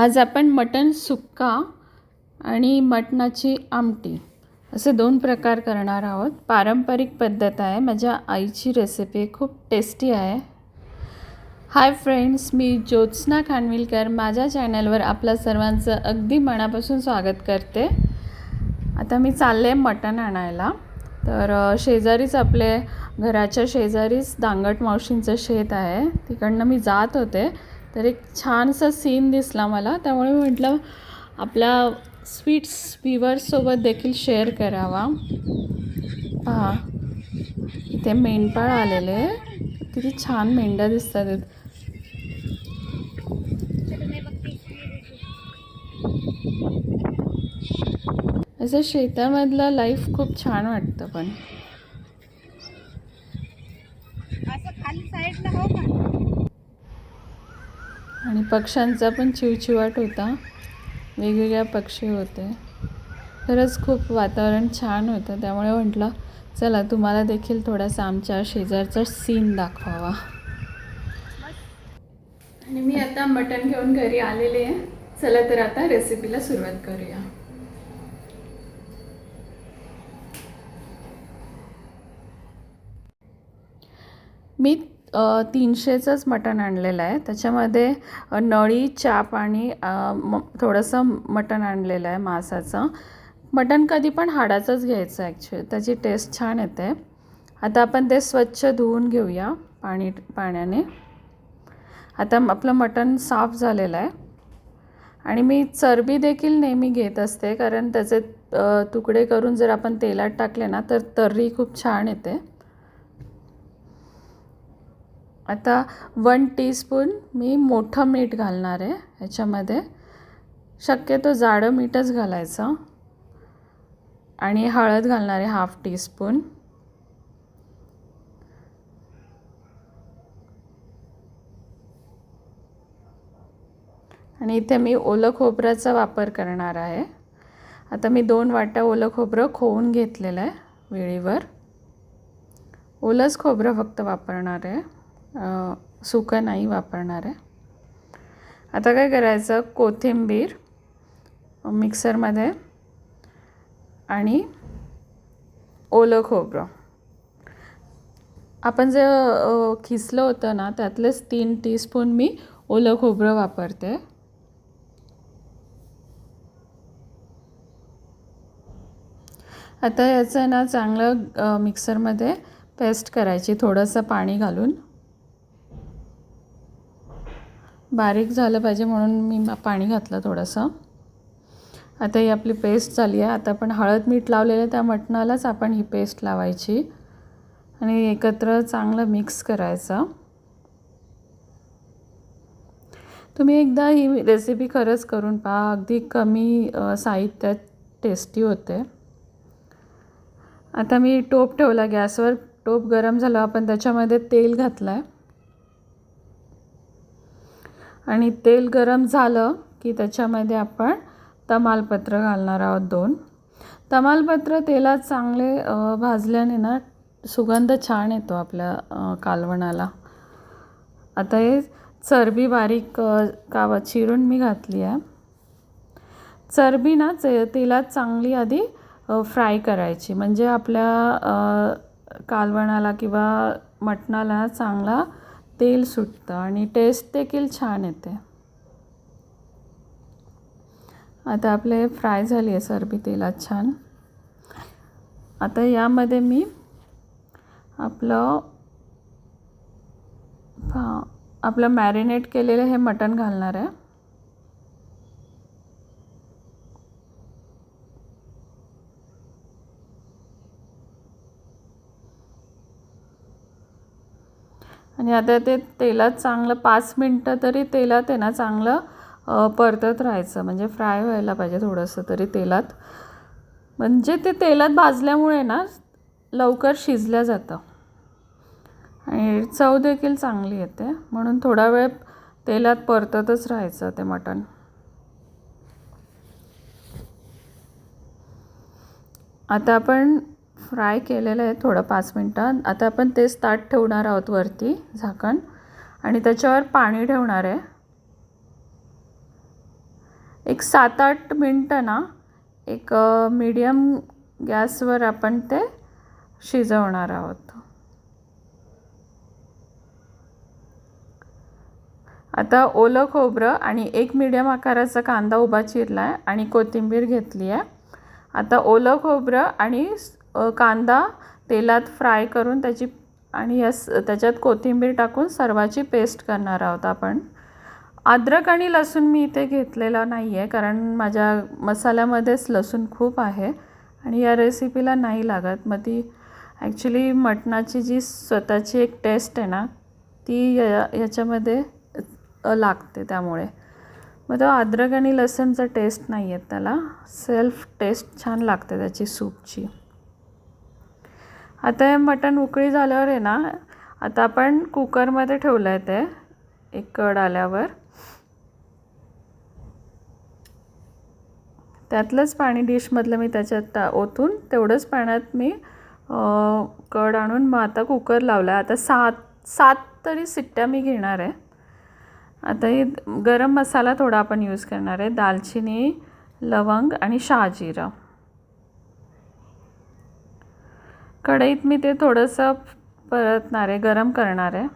आज आपण मटण सुक्का आणि मटणाची आमटी असे दोन प्रकार करणार आहोत. पारंपरिक पद्धत आहे. माझ्या आईची रेसिपी खूप टेस्टी आहे. हाय फ्रेंड्स मी ज्योत्स्ना खानविलकर. माझ्या चॅनलवर आपल्या सर्वांचं अगदी मनापासून स्वागत करते. आता मी चालले मटण आणायला. तर शेजारीच आपले घराच्या शेजारीच दांगट मावशींचं शेत आहे. तिकडनं मी जात होते. तर एक छानसा सीन दिसला मला. त्यामुळे म्हटलं आपल्या स्वीट्स व्हिवर्ससोबत देखील शेअर करावा. पहा इथे मेंढपाळ आलेले किती छान मेंढ्या दिसतात आहेत. असं शेतामधलं लाईफ खूप छान वाटतं पण. असं खाली साईडला हो का? आणि पक्ष्यांचा पण चिवचिवाट होता. वेगवेगळ्या पक्षी होते. खरंच खूप वातावरण छान होतं. त्यामुळे म्हटलं चला तुम्हाला देखील थोडासा आमच्या शेजारचा सीन दाखवावा. आणि मी आता मटण घेऊन घरी आलेले आहे. चला तर आता रेसिपीला सुरुवात करूया. मी तीनशेचंच मटण आणलेलं आहे. त्याच्यामध्ये नळी चाप आणि म थोडंसं मटण आणलेलं आहे मांसाचं. मटण कधी पण हाडाचंच घ्यायचं ॲक्च्युली त्याची टेस्ट छान येते. आता आपण ते स्वच्छ धुवून घेऊया पाणी पाण्याने. आता आपलं मटण साफ झालेलं आहे. आणि मी चरबी देखील नेहमी घेत असते कारण त्याचे तुकडे करून जर आपण तेलात टाकले ना तर तर्री खूप छान येते. आता वन टीस्पून मी मोठं मीठ घालणार आहे ह्याच्यामध्ये. शक्यतो जाडं मीठच घालायचं. आणि हळद घालणार आहे हाफ टीस्पून. आणि इथे मी ओलं खोबऱ्याचा वापर करणार आहे. आता मी दोन वाट्या ओलं खोबरं खोवून घेतलेलं आहे वेळीवर. ओलंच खोबरं फक्त वापरणार आहे. सुकं नाही वापरणार आहे. आता काय करायचं? कोथिंबीर मिक्सरमध्ये आणि ओलं खोबरं. आपण जे खिसलं होतं ना त्यातलेच तीन टीस्पून मी ओलं खोबरं वापरते. आता याचं ना चांगलं मिक्सरमध्ये पेस्ट करायची थोडंसं पाणी घालून. बारीक झालं पाहिजे म्हणून मी पाणी घातलं थोडंसं. आता ही आपली पेस्ट झाली आहे. आता आपण हळद मीठ लावलेलं त्या मटणालाच आपण ही पेस्ट लावायची. आणि एकत्र चांगलं मिक्स करायचं. तुम्ही एकदा ही रेसिपी खरंच करून पहा. अगदी कमी साहित्यात टेस्टी होते. आता मी टोप ठेवला गॅसवर. टोप गरम झाला. आपण त्याच्यामध्ये तेल घातलं आहे आणि तेल गरम झालं की त्याच्यामध्ये आपण तमालपत्र घालणार आहोत दोन. तमालपत्र तेलात चांगले भाजल्याने ना सुगंध छान येतो आपल्या कालवणाला. आता हे चरबी बारीक कावा चिरून मी घातली आहे. चरबी ना चे तेलात चांगली आधी फ्राय करायची. म्हणजे आपल्या कालवणाला किंवा मटणाला चांगला तेल सुटतं आणि टेस्ट देखील छान येते. आता आपले फ्राय झाली आहे सरबी तेलात छान. आता यामध्ये मी आपलं आपलं मॅरिनेट केलेलं हे मटण घालणार आहे. आणि आता ते तेलात चांगलं पाच मिनटं तरी तेलात आहे ना चांगलं परतत राहायचं. म्हणजे फ्राय व्हायला पाहिजे थोडंसं तरी तेलात. म्हणजे ते तेलात भाजल्यामुळे ना लवकर शिजलं जातं. आणि चव देखील चांगली येते. म्हणून थोडा वेळ तेलात परततच राहायचं ते मटण. आता आपण फ्राय केलेलं आहे थोडं पाच मिनटं. आता आपण तेच ताट ठेवणार आहोत वरती झाकण. आणि त्याच्यावर पाणी ठेवणार आहे. एक सात आठ मिनटं ना एक मीडियम गॅसवर आपण ते शिजवणार आहोत. आता ओलं खोबरं आणि एक मीडियम आकाराचा कांदा उभा चिरला आहे आणि कोथिंबीर घेतली आहे आता ओलं खोबरं आणि कांदा तेलात फ्राय करून त्याची आणि यस त्याच्यात कोथिंबीर टाकून सर्वाची पेस्ट करणार आहोत आपण. अद्रक आणि लसूण मी इथे घेतलेला नाही आहे कारण माझ्या मसाल्यामध्येच लसूण खूप आहे आणि या रेसिपीला नाही लागत. मग ती ॲक्च्युली मटणाची जी स्वतःची एक टेस्ट आहे ना ती या याच्यामध्ये लागते त्यामुळे. मग तो अद्रक आणि लसणचा टेस्ट नाही आहे त्याला. सेल्फ टेस्ट छान लागते त्याची सूपची. आता हे मटण उकळी झाल्यावर आहे ना आता आपण कुकरमध्ये ठेवलं आहे ते एक कड आल्यावर. त्यातलंच पाणी डिशमधलं मी त्याच्यात ओतून तेवढंच पाण्यात मी कड आणून मग आता कुकर लावला आहे आता सात सात तरी सिट्ट्या मी घेणार आहे. आता हे गरम मसाला थोडा आपण यूज करणार आहे. दालचिनी लवंग आणि शहाजिरं. कढईत मी ते थोडंसं परतणार आहे गरम करणार. आहे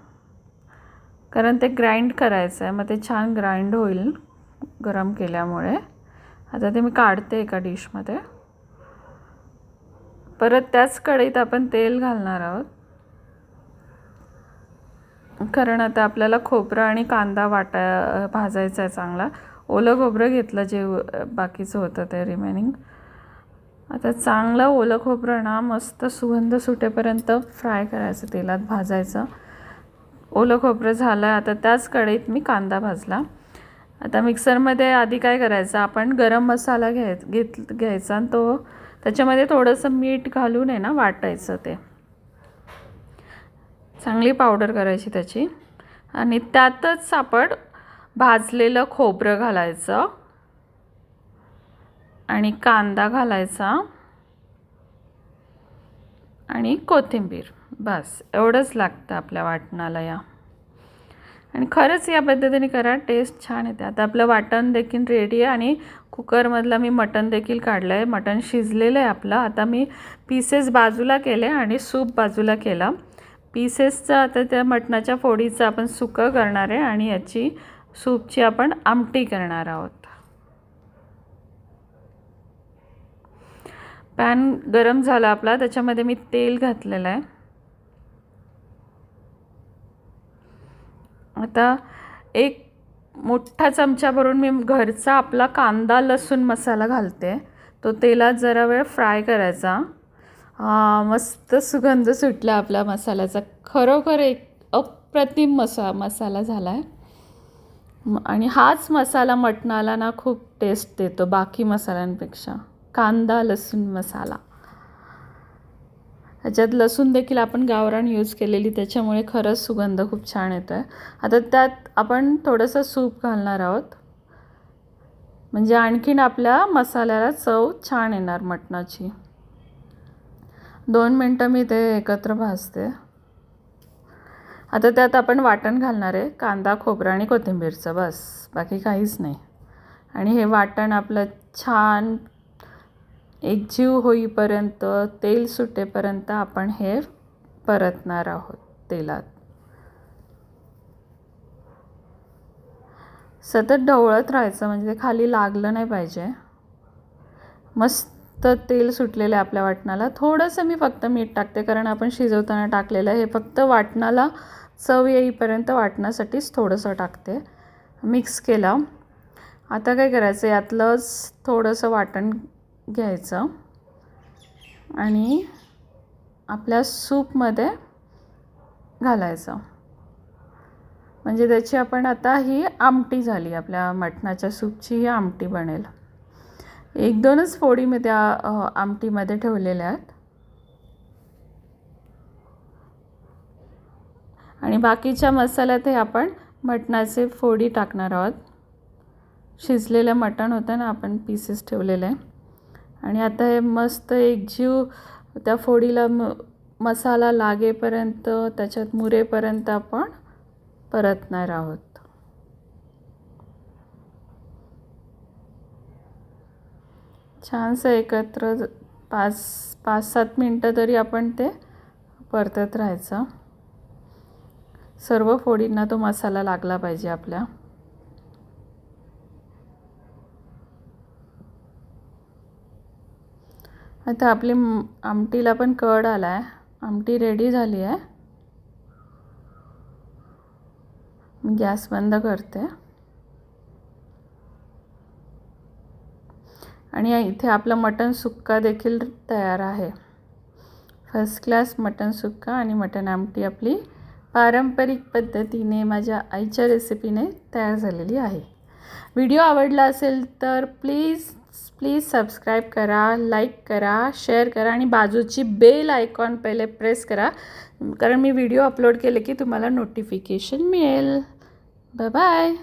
कारण ते ग्राइंड करायचं आहे मग ते छान ग्राइंड होईल गरम केल्यामुळे. आता ते मी काढते एका डिशमध्ये. परत त्याच कढईत आपण तेल घालणार आहोत. कारण आता आपल्याला खोबरं आणि कांदा वाटा भाजायचा आहे चांगला. ओलं खोबरं घेतलं जे बाकीचं होतं ते रिमेनिंग आता चांगलं ओलं खोबरं ना मस्त सुगंध सुटेपर्यंत फ्राय करायचं तेलात भाजायचं. ओलं खोबरं झालं आता त्याच कढईत मी कांदा भाजला. आता मिक्सरमध्ये आधी काय करायचं आपण गरम मसाला घ्याय घेत घ्यायचा आणि तो त्याच्यामध्ये थोडंसं मीठ घालून आहे ना वाटायचं ते. चांगली पावडर करायची त्याची. आणि त्यातच आपण भाजलेलं खोबरं घालायचं. आणि कांदा घालायचा. आणि कोथिंबीर. बस एवढंच लागतं आपल्या वाटणाला या. आणि खरंच या पद्धतीने करा टेस्ट छान येते. आता आपलं वाटण देखील रेडी आहे आणि कुकरमधलं मी मटण देखील काढलं आहे मटण शिजलेलं आहे आपलं. आता मी पीसेस बाजूला केले आणि सूप बाजूला केला. पीसेसचं आता त्या मटणाच्या फोडीचं आपण सुकं करणार आहे आणि याची सूपची आपण आमटी करणार आहोत. पॅन गरम झाला आपला त्याच्यामध्ये मी तेल घातलेलं आहे. आता एक मोठा चमचा भरून मी घरचा आपला कांदा लसूण मसाला घालते. तो तेलात जरा वेळ फ्राय करायचा. मस्त सुगंध सुटला आपल्या मसाल्याचा. खरोखर एक अप्रतिम मसा मसाला झाला आहे आणि हाच मसाला मटणाला ना खूप टेस्ट देतो बाकी मसाल्यांपेक्षा. कांदा लसूण मसाला. ह्याच्यात लसूण देखील आपण गावरान यूज केलेली त्याच्यामुळे खरंच सुगंध खूप छान येतो आहे आता त्यात आपण थोडंसं सूप घालणार आहोत. म्हणजे आणखीन आपल्या मसाल्याला चव छान येणार मटणाची. दोन मिनटं मी ते एकत्र भाजते. आता त्यात आपण वाटण घालणार आहे. कांदा खोबरं आणि कोथिंबीरचं. बस बाकी काहीच नाही. आणि हे वाटण आपलं छान एकजीव होईपर्यंत तेल सुटेपर्यंत आपण हे परतणार आहोत तेलात. सतत ढवळत राहायचं म्हणजे ते खाली लागलं नाही पाहिजे. मस्त तेल सुटलेलं आहे आपल्या वाटणाला. थोडंसं मी फक्त मीठ टाकते कारण आपण शिजवताना टाकलेलं आहे. हे फक्त वाटणाला चव येईपर्यंत वाटण्यासाठीच थोडंसं टाकते. मिक्स केलं. आता काय करायचं? यातलंच थोडंसं वाटण घ्यायचं. आणि आपल्या सूपमध्ये घालायचं. म्हणजे त्याची आपण आता ही आमटी झाली. आपल्या मटणाच्या सूपची ही आमटी बनेल. एक दोनच फोडी मी त्या आमटीमध्ये ठेवलेल्या आहेत. आणि बाकीच्या मसाल्यात हे आपण मटणाचे फोडी टाकणार आहोत. शिजलेलं मटण होतं ना आपण पीसेस ठेवलेले. आणि आता हे मस्त एकजीव त्या फोडीला म मसाला लागेपर्यंत त्याच्यात मुरेपर्यंत आपण परतणार आहोत. छानसं एकत्र पाच पाच सात मिनटं तरी आपण ते परतत राहायचं. सर्व फोडींना तो मसाला लागला पाहिजे आपल्या. आता आपली आमटीला पण कड आला आहे आमटी रेडी झाली आहे मी गॅस बंद करते. आणि इथे आपलं मटण सुक्का देखील तयार आहे. फर्स्ट क्लास मटण सुक्का आणि मटण आमटी आपली पारंपरिक पद्धतीने माझ्या आईच्या रेसिपीने तयार झालेली आहे. व्हिडिओ आवडला असेल तर प्लीज प्लीज सबस्क्राईब करा लाईक करा शेअर करा आणि बाजूची बेल आयकॉन पहिले प्रेस करा. कारण मी व्हिडिओ अपलोड केले की तुम्हाला नोटिफिकेशन मिळेल. बाय